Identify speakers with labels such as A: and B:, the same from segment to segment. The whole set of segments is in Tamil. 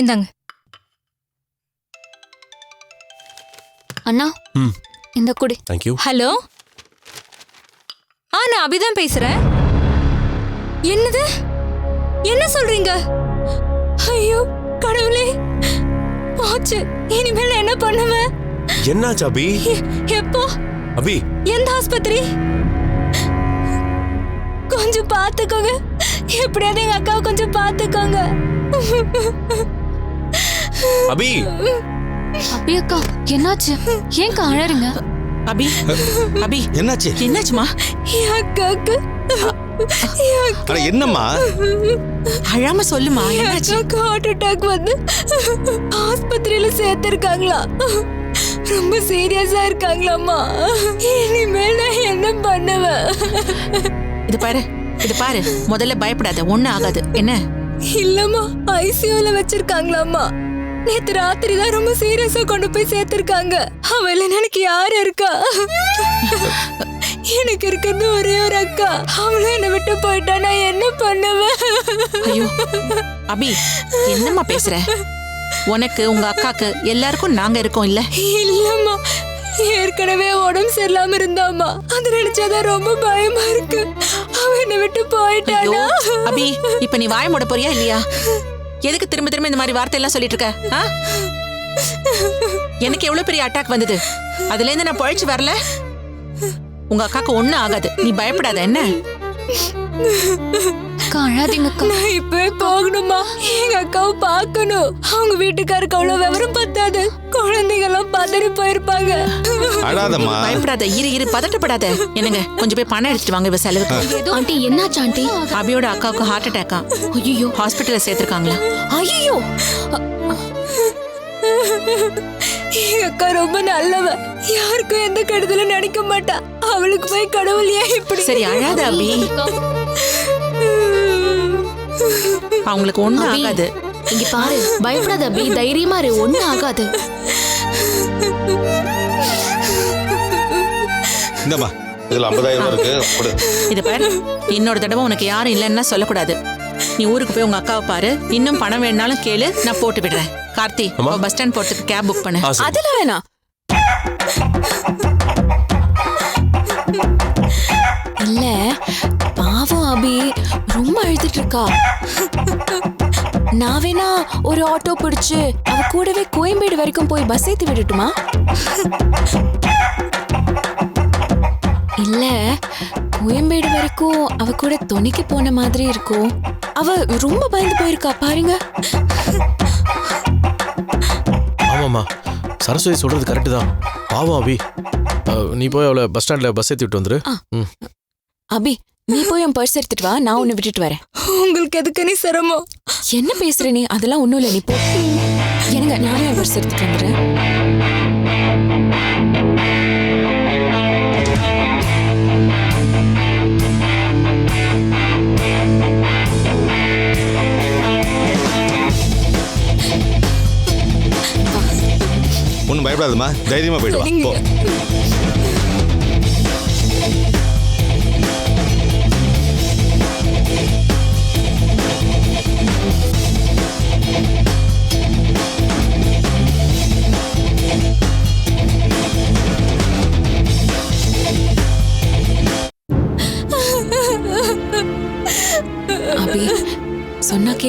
A: இந்தாங்க.
B: அண்ணா?
C: ம்.
B: இந்த குடி.
C: Thank you
A: hello? ஆ நான் அபிதான் பேசுறேன் என்னது? என்ன சொல்றீங்க? ஐயோ கடவுளே. போச்சு இனிமேல் என்ன பண்ணுவேன்
C: என்னாச்சு அபி?
A: எப்போ?
C: அபி.
A: எந்த ஆஸ்பத்திரி? கொஞ்சம் பார்த்துக்கோங்க. எப்படியாவது எங்க அக்காவை கொஞ்சம் பார்த்துக்கோங்க.
C: அபி.
B: அபி அக்கா என்னாச்சு? ஏன்க்கா அழறீங்க?
D: அபி அபி.
E: என்னாச்சு?
D: என்னாச்சுமா?
A: என் அக்காவுக்கு என் அக்கா-
E: அட என்னம்மா?
D: அழாம சொல்லுமா
A: என்
D: என்னாச்சு?
A: ஹார்ட் அட்டாக் வந்து ஆஸ்பத்திரியில சேர்த்திருக்காங்களா? ரொம்ப சீரியஸா இருக்காங்களாம்மா. இனிமேல் நான் என்ன பண்ணுவேன்
D: இது பாரு இது பாரு. முதல்ல பயப்படாத ஒண்ணு ஆகாது. என்ன?
A: இல்லம்மா ஐசியூல வச்சிருக்காங்களாம்மா. நேத்து ராத்திரி தான் ரொம்ப சீரியஸா கொண்டு போய் சேர்த்திருக்காங்க. அவள எனக்கு யார் இருக்கா? எனக்கு இருக்கிறது ஒரே ஒரு அக்கா. அவளும் என்னை விட்டு போயிட்டா நான் என்ன பண்ணுவேன்?
D: ஐயோ அபி என்னம்மா பேசுற? உனக்கு உங்க அக்காக்கு எல்லாருக்கும் நாங்க இருக்கோம் இல்ல?
A: இல்லம்மா ஏற்கனவே உடம்பு சரியில்லாம இருந்தாம்மா. அது நினைச்சாதான் ரொம்ப பயமா இருக்கு. அவ என்னை விட்டு போயிட்டானா?
D: அபி இப்ப நீ வாய மூட போறியா இல்லையா? எதுக்கு திரும்ப திரும்ப இந்த மாதிரி வார்த்தை எல்லாம் சொல்லிட்டு இருக்க ஆ? எனக்கு எவ்வளவு பெரிய அட்டாக் வந்தது? அதுல இருந்து நான் பழைச்சு வரல? உங்க அக்காக்கு ஒண்ணும் ஆகாது. நீ பயப்படாத என்ன?
B: அழாதீங்க
A: நான் இப்பவே போகணுமா? எங்க அக்காவை பார்க்கணும். அவங்க வீட்டுக்காருக்கு அவ்வளவு விவரம் பத்தாது. குழந்தைங்க எல்லாம் பதறி போயிருப்பாங்க.
E: அழாதம்மா
D: பயப்படாத. இரு இரு பதட்டப்படாத. என்னங்க கொஞ்சம் போய் பணம் எடுத்துட்டு வாங்க இவ செலவுக்கு
B: ஆண்டி என்னாச்சு ஆண்டி?
D: அபியோட அக்காவுக்கு ஹார்ட் அட்டாக்கா ஐயோ ஹாஸ்பிட்டல்ல சேர்த்திருக்காங்களா?
A: ஐயோ எங்க அக்கா ரொம்ப நல்லவ. யாருக்கும் எந்த கெடுதலும் நினைக்க மாட்டா. அவளுக்கு போய் கடவுள் ஏன் இப்படி
D: சரி அழாத அபி. அவங்களுக்கு ஒண்ணும்
B: அபி,
D: ஆகாது.
B: இங்க பாரு பயப்படாத அபி தைரியமா இரு ஒண்ணும் ஆகாது.
E: இந்தம்மா இதுல ஐம்பதாயிரம் இருக்கு கொடு.
D: இத பாரு இன்னொரு தடவை உனக்கு யாரும் இல்லைன்னா சொல்லக்கூடாது. நீ ஊருக்கு போய் உங்க அக்காவை பாரு இன்னும் பணம் வேணும்னாலும் கேளு நான் போட்டு விடுறேன். கார்த்தி. பஸ் ஸ்டாண்ட் போறதுக்கு கேப் புக் பண்ணு.
A: அதெல்லாம் வேணாம்.
F: இருக்கா நான் வேணா ஒரு ஆட்டோ பிடிச்சு அவ கூடவே கோயம்பேடு வரைக்கும் போய் பஸ் ஏத்தி விடட்டுமா? இல்ல கோயம்பேடு வரைக்கும் அவ கூட துணைக்கு போன மாதிரி இருக்கும். அவ ரொம்ப பயந்து போயிருக்கா பாருங்க.
G: ஆமாம்மா. சரஸ்வதி சொல்றது கரெக்டு தான். பாவம் அபி. நீ போய் அவளை பஸ் ஸ்டாண்டில் பஸ் ஏற்றி விட்டு வந்துரு.
F: அபி நீ போய் உன் பர்ஸ் எடுத்துட்டு வா நான் உன்னை விட்டுட்டு வரேன்.
A: உங்களுக்கு எதுக்கு நீ சிரமம்?
F: என்ன பேசுற நீ? அதெல்லாம் ஒண்ணும் இல்ல நீ போ. எனக்கு நானே என் பர்ஸ் எடுத்துட்டு வந்துடுறேன்.
E: ஒன்றும் பயப்படாதம்மா. தைரியமா போயிட்டு வா. போ.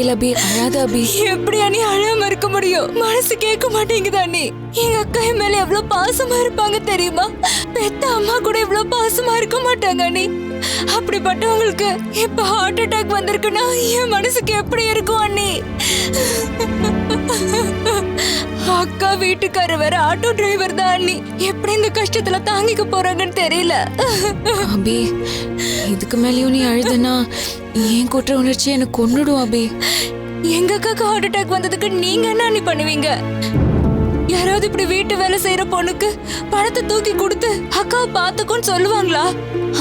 F: கேள் அபி அழாத அபி
A: எப்படியா நீ அழாம இருக்க முடியும்? மனசு கேட்க மாட்டேங்குதா நீ எங்க அக்கா என் மேல எவ்வளவு பாசமா இருப்பாங்க தெரியுமா? பெத்த அம்மா கூட இவ்வளவு பாசமா இருக்க மாட்டாங்க நீ அப்படிப்பட்டவங்களுக்கு இப்ப ஹார்ட் அட்டாக் வந்திருக்குன்னா என் மனசுக்கு எப்படி இருக்கும் அண்ணி? அக்கா வீட்டுக்காரர் வேற ஆட்டோ டிரைவர் தான் அண்ணி. எப்படி இந்த கஷ்டத்துல தாங்கிக்க போறாங்கன்னு தெரியல.
F: அபி இதுக்கு மேலயும் நீ அழுதுனா ஏன் குற்ற உணர்ச்சி எனக்கு கொன்னுடும் அபி.
A: எங்க அக்காக்கு ஹார்ட் அட்டாக் வந்ததுக்கு நீங்க என்ன நீ பண்ணுவீங்க? யாராவது இப்படி வீட்டு வேலை செய்யற பொண்ணுக்கு பணத்தை தூக்கி கொடுத்து அக்காவை பாத்துக்கோன்னு சொல்லுவாங்களா?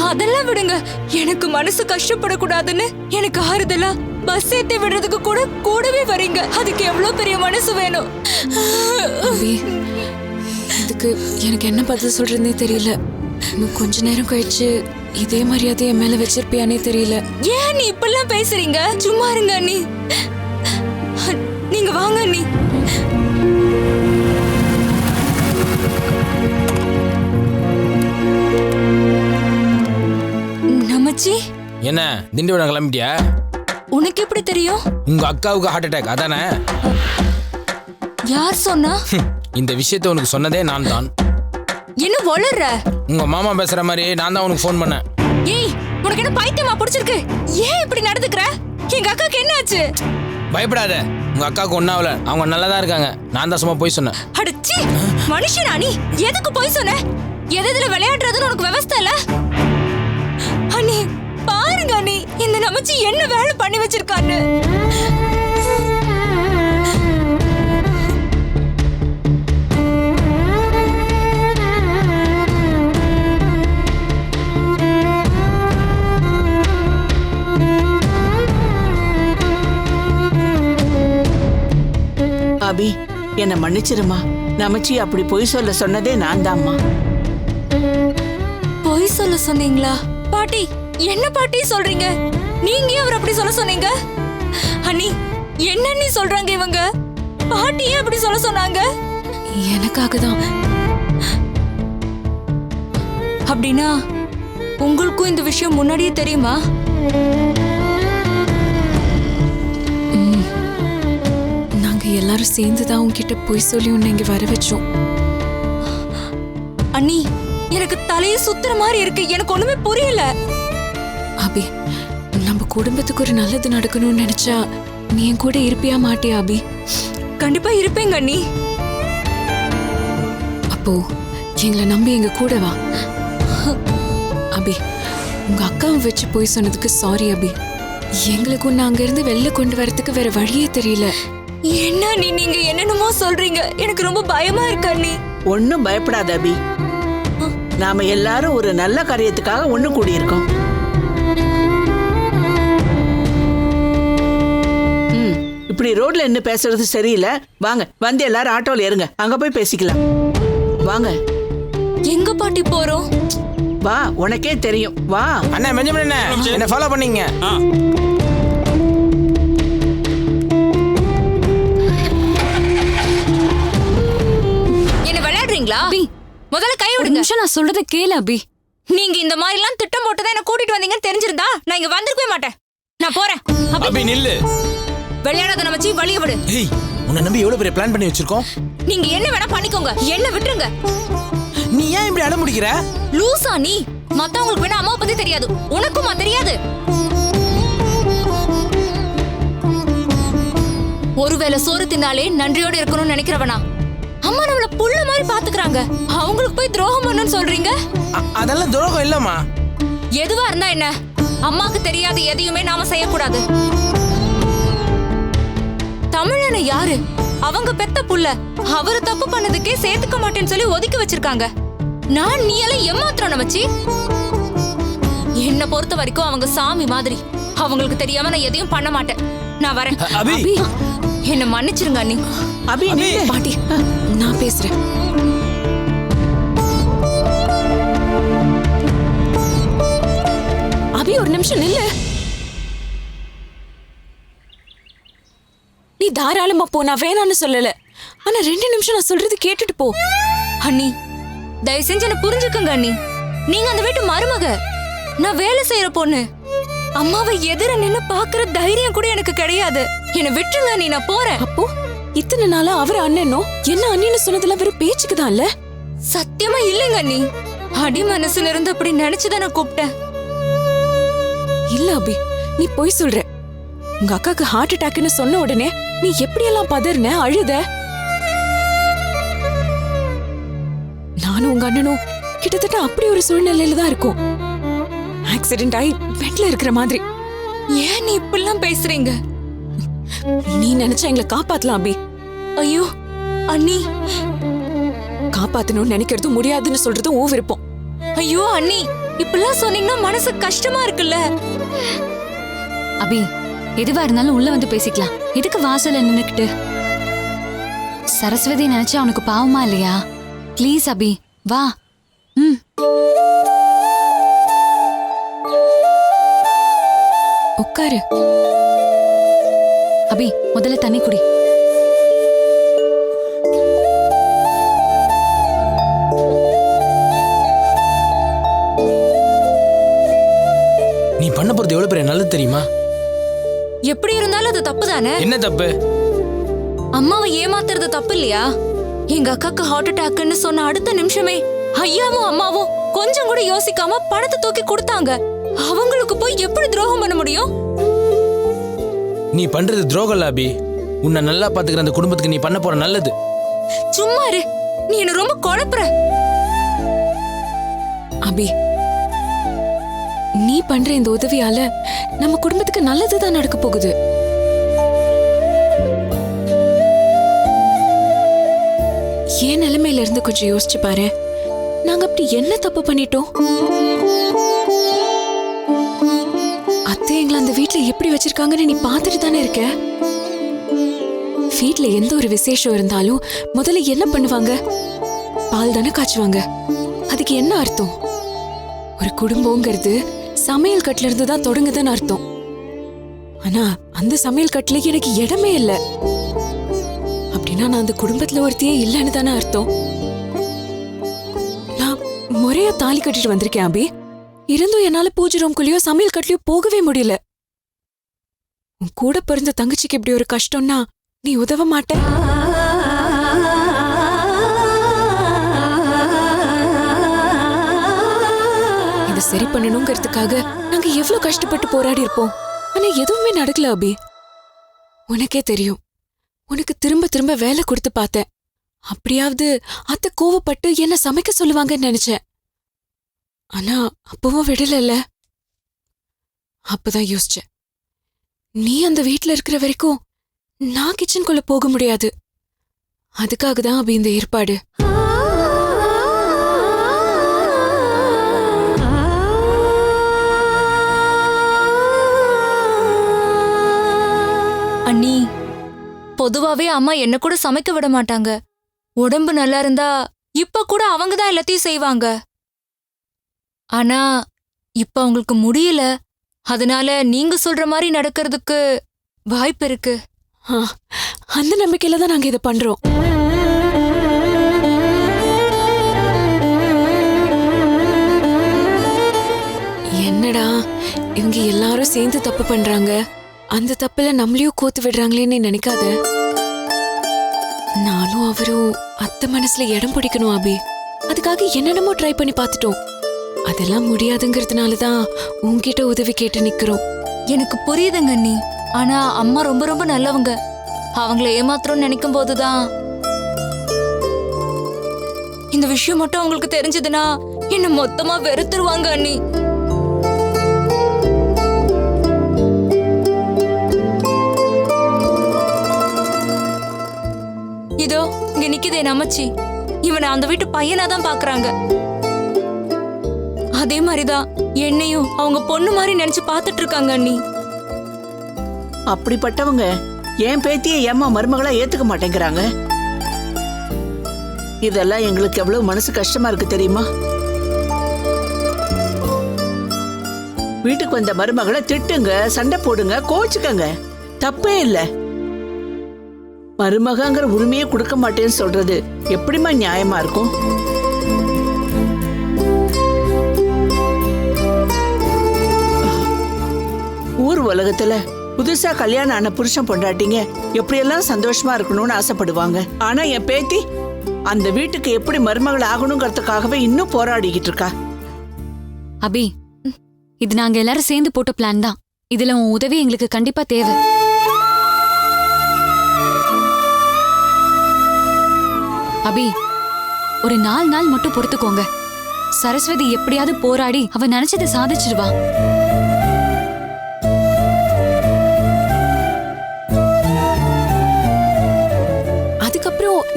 A: அதெல்லாம் விடுங்க. எனக்கு மனசு கஷ்டப்படக்கூடாதுன்னு எனக்கு ஆறுதலா பஸ் ஏத்தி விடுறதுக்கு கூட கூடவே வரீங்க. அதுக்கு எவ்வளவு பெரிய மனசு வேணும்?
F: இதுக்கு எனக்கு என்ன பதில் சொல்றதுனே தெரியல. இன்னும் கொஞ்ச நேரம் கழிச்சு இதே மரியாதை என் மேல வச்சிருப்பியானே தெரியல.
A: ஏன் நீ இப்பெல்லாம் பேசுறீங்க? சும்மா இருங்க அண்ணி. நீங்க வாங்க அண்ணி. நமச்சி?
H: என்ன திண்டிவனம் கிளம்பிட்டியா?
A: உனக்கு எப்படி தெரியும்?
H: உங்க அக்காவுக்கு ஹார்ட் அட்டாக் அதானே?
A: யார் சொன்னா?
H: இந்த விஷயத்தை உனக்கு சொன்னதே நான் தான்
A: என்ன வளர்ற?
H: உங்க மாமா பேசுற மாதிரி நான் தான் உனக்கு ஃபோன் பண்ணேன்.
A: ஏய் உனக்கு என்ன பைத்தியமா பிடிச்சிருக்கு? ஏன் இப்படி நடந்துக்கிற? எங்க அக்காக்கு என்ன ஆச்சு
H: பயப்படாத. உங்க அக்காவுக்கு ஒன்றாவல அவங்க நல்லா தான் இருக்காங்க. நான் தான் சும்மா போய் சொன்னேன்.
A: அடச்சி மனுஷனா நீ எதுக்கு போய் சொன்ன? எது இதுல விளையாடுறதுன்னு உனக்கு விவஸ்தை இல்ல? அண்ணி பாருங்க அண்ணி. இந்த நமச்சி என்ன வேலை பண்ணி வச்சிருக்கான்னு.
I: என்னை மன்னிச்சிருமா? நமச்சி அப்படி பொய் சொல்ல சொன்னதே நான் தான்மா
A: பொய் சொல்ல சொன்னீங்களா? பாட்டி என்ன பாட்டி சொல்றீங்க? நீங்க ஏன் அவர் அப்படி சொல்ல சொன்னீங்க? அண்ணி என்ன நீ சொல்றாங்க இவங்க? பாட்டி ஏன் அப்படி சொல்ல சொன்னாங்க?
F: எனக்காக தான்
A: அப்படின்னா உங்களுக்கும் இந்த விஷயம் முன்னாடியே தெரியுமா?
F: எல்லாரும் சேர்ந்து தான் உன்கிட்ட போய் சொல்லி உன்னை இங்க வர வச்சோம்.
A: அண்ணி எனக்கு தலையை சுத்துற மாதிரி இருக்கு. எனக்கு ஒண்ணுமே புரியல.
F: அபி நம்ம குடும்பத்துக்கு ஒரு நல்லது நடக்கணும்னு நினைச்சா நீ என் கூட இருப்பியா மாட்டியா அபி?
A: கண்டிப்பா இருப்பேங்க அண்ணி.
F: அப்போ எங்களை நம்பி எங்க கூட வா. அபி உங்க அக்காவை வச்சு போய் சொன்னதுக்கு சாரி அபி. எங்களுக்கு உன்னை அங்க இருந்து வெளில கொண்டு வரதுக்கு வேற வழியே தெரியல.
A: என்ன அண்ணி நீங்க என்னென்னமோ சொல்றீங்க? எனக்கு ரொம்ப பயமா இருக்கு அண்ணி.
I: ஒன்னும் பயப்படாத அபி. நாம எல்லாரும் ஒரு நல்ல காரியத்துக்காக ஒண்ணு கூடியிருக்கோம். இப்படி ரோட்ல நின்னு பேசுறது சரியில்லை. வாங்க வந்து எல்லாரும் ஆட்டோல ஏறுங்க. அங்க போய் பேசிக்கலாம். வாங்க.
A: எங்க பாட்டி போறோம்?
I: வா உனக்கே தெரியும். வா.
H: அண்ணா என்ன என்ன ஃபாலோ பண்ணீங்க.
A: என்ன விளையாடுறீங்களா முதல்ல கை விடுங்க. நிமிஷம் நான் சொல்றத கேளு அபி. நீங்க இந்த மாதிரி எல்லாம் திட்டம் போட்டு தான் என்ன கூட்டிட்டு வந்தீங்கன்னு தெரிஞ்சிருந்தா நான் இங்க வந்திருக்கவே மாட்டேன். நான் போறேன். அபி,
H: அபி நில்லு.
A: விளையாடாத நமச்சி வழிய விடு.
H: ஏய் உன்னை நம்பி எவ்வளவு பெரிய பிளான் பண்ணி வச்சிருக்கோம்?
A: நீங்க என்ன வேணா பண்ணிக்கோங்க. என்ன விட்டுருங்க.
H: நீ ஏன் இப்படி அடம் பிடிக்கிற?
A: லூசா நீ. மத்தவங்களுக்கு வேணா அம்மாவை பத்தி தெரியாது. உனக்குமா தெரியாது. ஒருவேளை சோறு தின்னாலே நன்றியோட இருக்கணும்னு நினைக்கிறவனா? அம்மா நம்மள புள்ள மாதிரி பாத்துக்கறாங்க. அவங்களுக்கு போய் துரோகம் பண்ணணும்னு சொல்றீங்க?
H: அதெல்லாம் துரோகம் இல்லம்மா.
A: எதுவா இருந்தா என்ன? அம்மாக்கு தெரியாத எதையுமே நாம செய்யக்கூடாது. தமிழன யாரு? அவங்க பெத்த புள்ள. அவரு தப்பு பண்ணதுக்கே சேர்த்துக்க மாட்டேன்னு சொல்லி ஒதுக்கி வச்சிருக்காங்க. நான் நீ எல்லாம் ஏமாத்திரம் நமச்சி. என்ன பொறுத்த வரைக்கும் அவங்க சாமி மாதிரி. அவங்களுக்கு தெரியாம நான் எதையும் பண்ண மாட்டேன். நான் வரேன். என்ன மன்னிச்சிருங்க அண்ணி.
I: அபி.
F: பாட்டி நான் பேசுறேன். அபி ஒரு நிமிஷம் நில்லு. நீ தாராளமா போ நான் வேணாம்னு சொல்லல. ஆனா ரெண்டு நிமிஷம் நான் சொல்றது கேட்டுட்டு போ.
A: அண்ணி தயவு செஞ்சு என்ன புரிஞ்சுக்கங்க அண்ணி. நீங்க அந்த வீட்டு மருமக. நான் வேலை செய்யற பொண்ணு. அம்மாவை எதிர நின்னு பாக்குற தைரியம் கூட எனக்கு கிடையாது. என்ன விட்டுருங்க நீ நான் போறேன்.
F: அப்போ? இத்தனை நாளா அவர் அண்ணனோ? என்ன அண்ணன்னு சொன்னதுல வெறும் பேச்சுக்கு தான் இல்ல?
A: சத்தியமா இல்லைங்க அண்ணி. அடி மனசுல இருந்து அப்படி நினைச்சுதான் நான் கூப்பிட்டேன்.
F: இல்ல அபி நீ போய் சொல்ற. உங்க அக்காக்கு ஹார்ட் அட்டாக்னு சொன்ன உடனே நீ எப்படியெல்லாம் பதறின அழுத? நானும் உங்க அண்ணனும் கிட்டத்தட்ட அப்படி ஒரு சூழ்நிலையில தான் இருக்கும். ஆக்சிடென்ட் ஆகி பெட்ல இருக்கிற மாதிரி.
A: ஏன் நீ இப்படிலாம் பேசுறீங்க?
F: நீ நினைச்சா எங்களை காப்பாத்தலாம் அபி.
A: ஐயோ அண்ணி.
F: காப்பாத்தணும்னு நினைக்கிறது முடியாதுன்னு சொல்றது ஓ விருப்பம்.
A: ஐயோ அண்ணி இப்படிலாம் சொன்னீங்கன்னா மனசு கஷ்டமா இருக்குல்ல?
J: அபி எதுவா இருந்தாலும் உள்ள வந்து பேசிக்கலாம். எதுக்கு வாசல்ல நின்னுக்கிட்டு? சரஸ்வதி நினைச்சா அவனுக்கு பாவமா இல்லையா? ப்ளீஸ் அபி வா. ம்.
F: உட்காரு.
J: அபி முதல்ல தண்ணி குடி.
H: நீ பண்ண போறது எவ்வளவு பெரிய நல்லது தெரியுமா?
A: எப்படி இருந்தாலும் அது தப்பு தானே
H: என்ன தப்பு?
A: அம்மாவை ஏமாத்துறது தப்பு இல்லையா? எங்க அக்காக்கு ஹார்ட் அட்டாக்னு சொன்ன அடுத்த நிமிஷமே ஐயாவும் அம்மாவும் கொஞ்சம் கூட யோசிக்காம பணத்தை தூக்கி கொடுத்தாங்க. அவங்களுக்கு போய் எப்படி துரோகம் பண்ண முடியும்?
H: நீ பண்றது துரோகம் இல்ல அபி உன்னை நல்லா பாத்துக்கிற அந்த குடும்பத்துக்கு நீ பண்ண போற நல்லது.
A: சும்மா இரு. நீ என்ன ரொம்ப குழப்புற.
F: அபி நீ பண்ற இந்த உதவியால நம்ம குடும்பத்துக்கு நல்லதுதான் நடக்க போகுது. என் நிலைமையில இருந்து கொஞ்சம் யோசிச்சு பாரு. நாங்க அப்படி என்ன தப்பு பண்ணிட்டோம்? அத்தை அந்த வீட்ல எப்படி வச்சிருக்காங்கன்னு நீ பார்த்துட்டு தானே இருக்க? வீட்டுல எந்த ஒரு விசேஷம் இருந்தாலும் முதல்ல என்ன பண்ணுவாங்க? பால் தானே காய்ச்சுவாங்க. அதுக்கு என்ன அர்த்தம்? ஒரு குடும்பங்கிறது சமையல் கட்டுல இருந்து தான் தொடங்குதுன்னு அர்த்தம். ஆனா அந்த சமையல் கட்டுல எனக்கு இடமே இல்லை. அப்படின்னா நான் அந்த குடும்பத்துல ஒருத்தியே இல்லைன்னு தானே அர்த்தம். நான் முறையா தாலி கட்டிட்டு வந்திருக்கேன் அபி. இருந்தும் என்னால பூஜை ரூம்குள்ளயோ சமையல் கட்லயோ போகவே முடியல. உன் கூட பிறந்த தங்கச்சிக்கு இப்படி ஒரு கஷ்டம்னா நீ உதவ மாட்ட. இதை சரி பண்ணணுங்கிறதுக்காக நாங்க எவ்வளவு கஷ்டப்பட்டு போராடி இருப்போம். ஆனா எதுவுமே நடக்கல அபி. உனக்கே தெரியும். உனக்கு திரும்ப திரும்ப வேலை கொடுத்து பார்த்தேன். அப்படியாவது அத்தை கோவப்பட்டு என்ன சமைக்க சொல்லுவாங்கன்னு நினைச்சேன். ஆனா அப்பவும் விடலல்ல. அப்பதான் யோசிச்சேன். நீ அந்த வீட்ல இருக்கிற வரைக்கும் நான் கிச்சனுக்குள்ள போக முடியாது. அதுக்காக தான் அபி இந்த ஏற்பாடு.
A: அண்ணி பொதுவாவே அம்மா என்ன கூட சமைக்க விட மாட்டாங்க. உடம்பு நல்லா இருந்தா இப்ப கூட அவங்க தான் எல்லாத்தையும் செய்வாங்க. ஆனா இப்ப அவங்களுக்கு முடியல. அதனால நீங்க சொல்ற மாதிரி நடக்கிறதுக்கு வாய்ப்பு இருக்கு.
F: அந்த நம்பிக்கையில தான் நாங்க இதை பண்றோம். என்னடா இவங்க எல்லாரும் சேர்ந்து தப்பு பண்றாங்க. அந்த தப்புல நம்மளையும் கோத்து விடுறாங்களேன்னு நினைக்காத. நானும் அவரும் அத்தை மனசுல இடம் பிடிக்கணும் அபி அதுக்காக என்னென்னமோ ட்ரை பண்ணி பார்த்துட்டோம். அதெல்லாம் முடியாதுங்கிறதுனால தான் உன்கிட்ட உதவி கேட்டு நிக்கிறோம்.
A: எனக்கு புரியுதுங்க அண்ணி. ஆனா அம்மா ரொம்ப ரொம்ப நல்லவங்க. அவங்கள ஏமாத்துறோம்னு நினைக்கும் போதுதான் இந்த விஷயம் மட்டும் அவங்களுக்கு தெரிஞ்சதுன்னா என்ன மொத்தமா வெறுத்துருவாங்க அண்ணி. இதோ இங்க நிக்குதே நமச்சி இவனை அந்த வீட்டு பையனா தான் பாக்குறாங்க. அதே மாதிரிதான் என்னையும் அவங்க பொண்ணு மாதிரி நினைச்சு பார்த்துட்டு இருக்காங்க அண்ணி.
I: அப்படிப்பட்டவங்க என் பேத்திய ஏமா மருமகளா ஏத்துக்க மாட்டேங்கிறாங்க. இதெல்லாம் எங்களுக்கு எவ்வளவு மனசு கஷ்டமா இருக்கு தெரியுமா? வீட்டுக்கு வந்த மருமகளை திட்டுங்க சண்டை போடுங்க கோச்சுக்கங்க தப்பே இல்ல. மருமகங்கிற உரிமையை கொடுக்க மாட்டேன்னு சொல்றது எப்படிம்மா நியாயமா இருக்கும்? ஊர் உலகத்துல புதுசா கல்யாணம் ஆன புருஷன் பொண்டாட்டிங்க எப்படியெல்லாம் சந்தோஷமா இருக்கணும்னு ஆசைப்படுவாங்க. ஆனா என் பேத்தி அந்த வீட்டுக்கு எப்படி மருமகள் ஆகணுங்கிறதுக்காகவே இன்னும் போராடிக்கிட்டு இருக்கா.
J: அபி இது நாங்க எல்லாரும் சேர்ந்து போட்ட பிளான் தான். இதுல உன் உதவி எங்களுக்கு கண்டிப்பா தேவை. அபி ஒரு நாலு நாள் மட்டும் பொறுத்துக்கோங்க. சரஸ்வதி எப்படியாவது போராடி அவ நினைச்சதை
F: சாதிச்சிருவான்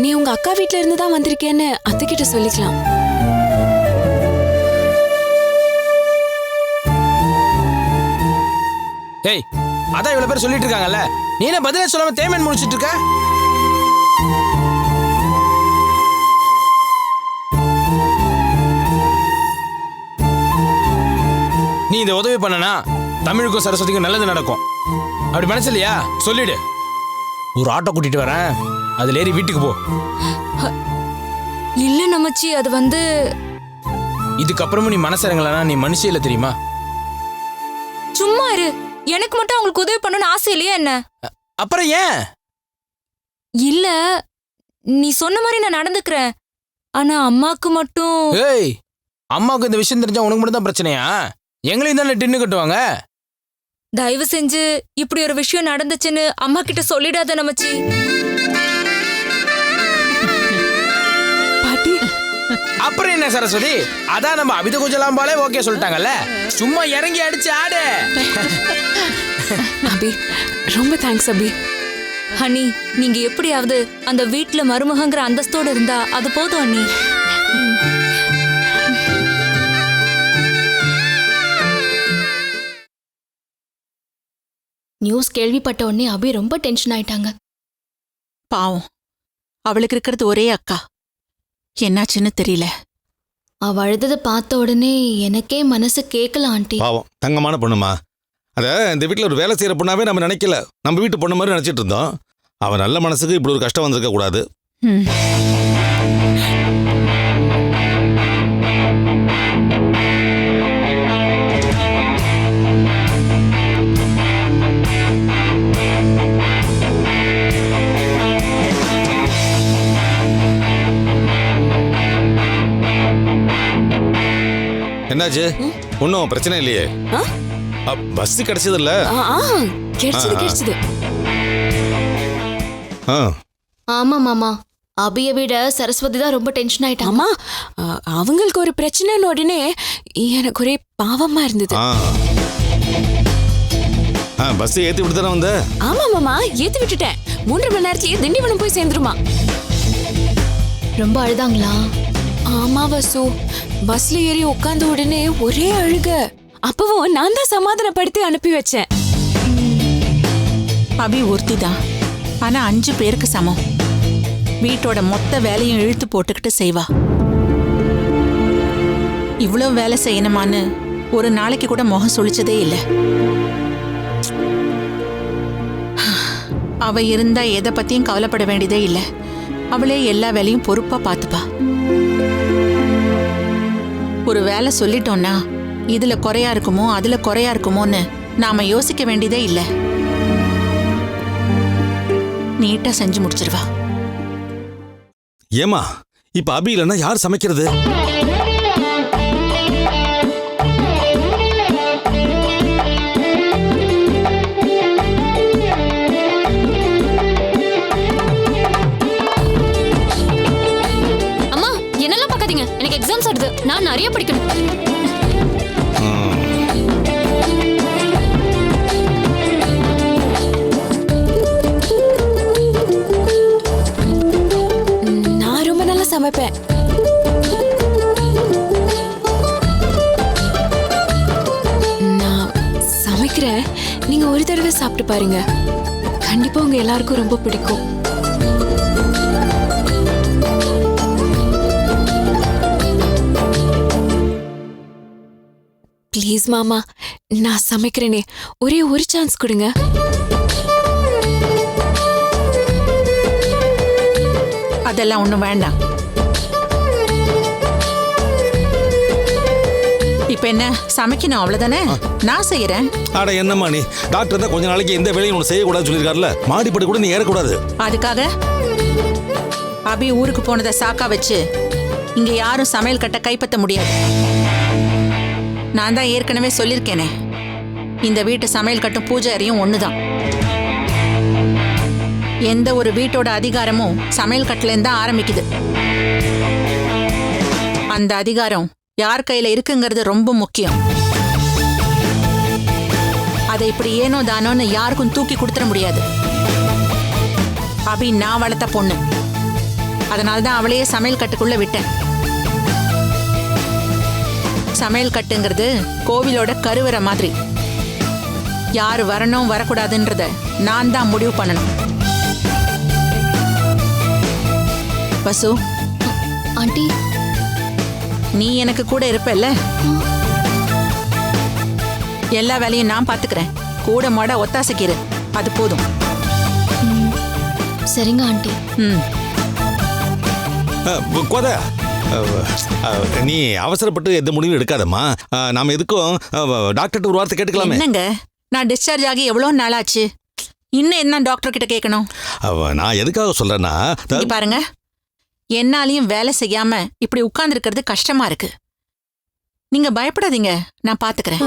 F: நீ உங்க அக்கா வீட்ல இருந்து தான் வந்திருக்கேன்னு அத்தை கிட்ட சொல்லிக்கலாம்.
H: ஏய் அதான் இவ்வளவு பேர் சொல்லிட்டு இருக்காங்கல்ல. நீ என்ன பதிலே சொல்லாம தேமன் முடிச்சிட்டு இருக்க? நீ இந்த உதவி பண்ணனா தமிழுக்கும் சரஸ்வதிக்கும் நல்லது நடக்கும். அப்படி மனசு இல்லையா சொல்லிடு. ஒரு ஆட்டோ கூட்டிட்டு வரேன். அதுல ஏறி வீட்டுக்கு போ.
A: இல்ல நமச்சி அது வந்து
H: இதுக்கப்புறமும் நீ மனசு இறங்கலனா நீ மனுஷே இல்ல தெரியுமா?
A: சும்மா இரு. எனக்கு மட்டும் அவங்களுக்கு உதவி பண்ணணும்னு ஆசை இல்லையா என்ன?
H: அப்புறம் ஏன்?
A: இல்ல நீ சொன்ன மாதிரி நான் நடந்துக்கிறேன். ஆனா அம்மாக்கு மட்டும்
H: ஏய் அம்மாவுக்கு இந்த விஷயம் தெரிஞ்சா உனக்கு மட்டும் தான் பிரச்சனையா? எங்களையும் தானே டின்னு கட்டுவாங்க?
A: தயவு செஞ்சு இப்படி ஒரு விஷயம் நடந்துச்சுன்னு அம்மா கிட்ட சொல்லிடாத நமச்சி.
F: பாட்டி.
H: அப்புறம் என்ன சரஸ்வதி? அதான் நம்ம அபித குஜலாம்பாலே ஓகே சொல்லிட்டாங்கல்ல? சும்மா இறங்கி அடிச்சு ஆடு.
F: அபி ரொம்ப தேங்க்ஸ் அபி.
A: ஹனி நீங்க எப்படியாவது அந்த வீட்ல மருமகங்கிற அந்தஸ்தோட இருந்தா அது போதும் அண்ணி.
B: நியூஸ் கேள்விப்பட்ட உடனே அபி ரொம்ப டென்ஷன் ஆயிட்டாங்க.
D: பாவம். அவளுக்கு இருக்கிறது ஒரே அக்கா. என்னாச்சுன்னு தெரியல.
B: அவ அழுததை பார்த்த உடனே எனக்கே மனசு கேட்கல ஆண்டி.
E: பாவம். தங்கமான பொண்ணுமா. அத இந்த வீட்டில் ஒரு வேலை செய்கிற பொண்ணாவே நம்ம நினைக்கல. நம்ம வீட்டு பொண்ணு மாதிரி நினச்சிட்டு இருந்தோம். அவன் நல்ல மனசுக்கு இப்படி ஒரு கஷ்டம் வந்திருக்க கூடாது
D: ம்.
E: என்னாச்சு? ஒன்றும் பிரச்சனை இல்லையே.
F: ஆ?
E: பஸ் கிடைச்சது இல்ல
F: கிடைச்சது. கிடைச்சது
B: ஆமா மாமா. அபிய விட சரஸ்வதி தான் ரொம்ப டென்ஷன்
F: அ, அவங்களுக்கு ஒரு பிரச்சனைன்னு உடனே எனக்கு ஒரே பாவமா இருந்தது.
E: பஸ் ஏற்றி விட்டு தானே வந்த?
F: ஆமா மாமா ஏத்தி விட்டுட்டேன். மூன்று மணி நேரத்திலேயே திண்டிவனம் போய் சேர்ந்துருமா.
B: ரொம்ப அழுதாங்களா?
F: ஆமா வசு பஸ்ல ஏறி உட்காந்த உடனே ஒரே அழுக. அப்பவும் நான் தான் சமாதானப்படுத்தி அனுப்பி வச்சேன்.
D: அபி ஒருத்தி தான். ஆனா அஞ்சு பேருக்கு சமம். வீட்டோட மொத்த வேலையும் இழுத்து போட்டுக்கிட்டு செய்வா. இவ்வளோ வேலை செய்யணுமான்னு ஒரு நாளைக்கு கூட முகம் சுளிச்சதே இல்லை. அவ இருந்தா எதை பத்தியும் கவலைப்பட வேண்டியதே இல்லை. அவளே எல்லா வேலையும் பொறுப்பா பார்த்துப்பா ஒரு வேலை சொல்லிட்டோம்னா இதுல குறையா இருக்குமோ அதுல குறையா இருக்குமோன்னு நாம யோசிக்க வேண்டியதே இல்லை. நீட்டா செஞ்சு முடிச்சிருவா
E: ஏமா இப்ப அபி இல்லைன்னா யார் சமைக்கிறது?
J: நான் பிடிக்கணும்.
F: ரொம்ப நல்லா சமைப்பேன். நான் சமைக்கிறேன் நீங்க ஒரு தடவை சாப்பிட்டு பாருங்க. கண்டிப்பா உங்க எல்லாருக்கும் ரொம்ப பிடிக்கும். ப்ளீஸ் மாமா. நான் சமைக்கிறேனே. ஒரே ஒரு சான்ஸ் கொடுங்க.
D: அதெல்லாம் ஒண்ணும் வேண்டாம். இப்ப என்ன? சமைக்கணும் அவ்வளவுதானே? நான் செய்யறேன்.
E: அட என்னம்மா நீ? டாக்டர் தான் கொஞ்ச நாளைக்கு எந்த வேலையும் உனக்கு செய்யக்கூடாதுன்னு சொல்லியிருக்காருல்ல? மாடிப்படி கூட நீ ஏறக்கூடாது.
D: அதுக்காக? அபி ஊருக்கு போனதை சாக்கா வச்சு இங்க யாரும் சமையல் கட்ட கைப்பற்ற முடியாது. நான் தான் ஏற்கனவே சொல்லியிருக்கேனே இந்த வீட்டு சமையல் கட்டும் பூஜை அறையும் தான் எந்த ஒரு வீட்டோட அதிகாரமும் சமையல் கட்டிலேருந்து தான் ஆரம்பிக்குது. அந்த அதிகாரம் யார் கையில் இருக்குங்கிறது ரொம்ப முக்கியம். அதை இப்படி ஏனோ தானோன்னு யாருக்கும் தூக்கி கொடுத்துட முடியாது. அபி நான் வளர்த்த பொண்ணு. அதனால தான் அவளையே சமையல் கட்டுக்குள்ளே விட்டேன். சமையல் கட்டுங்கிறது கோவிலோட கருவறை மாதிரி. யார் வரணும் வரக்கூடாதுன்றத நான் தான் முடிவு பண்ணணும். வசு.
B: ஆண்டி.
D: நீ எனக்கு கூட இருப்பல்ல? எல்லா வேலையும் நான் பாத்துக்கிறேன். கூட மாட ஒத்தாசைக்கிறு அது போதும்.
B: சரிங்க ஆண்டி.
D: ம்.
E: கொத. நீ அவசரப்பட்டு எந்த முடிவும் எடுக்காதம்மா. நாம எதுக்கும் டாக்டர்கிட்ட ஒரு வார்த்தை கேட்டுக்கலாமே.
D: என்னங்க? நான் டிஸ்சார்ஜ் ஆகி எவ்வளோ நாளாச்சு இன்னும் என்ன டாக்டர் கிட்ட கேட்கணும்?
E: நான் எதுக்காக சொல்றேன்னா
D: பாருங்க. என்னாலையும் வேலை செய்யாம இப்படி உட்கார்ந்து இருக்கிறது கஷ்டமா இருக்கு. நீங்க பயப்படாதீங்க. நான் பாத்துக்கிறேன்.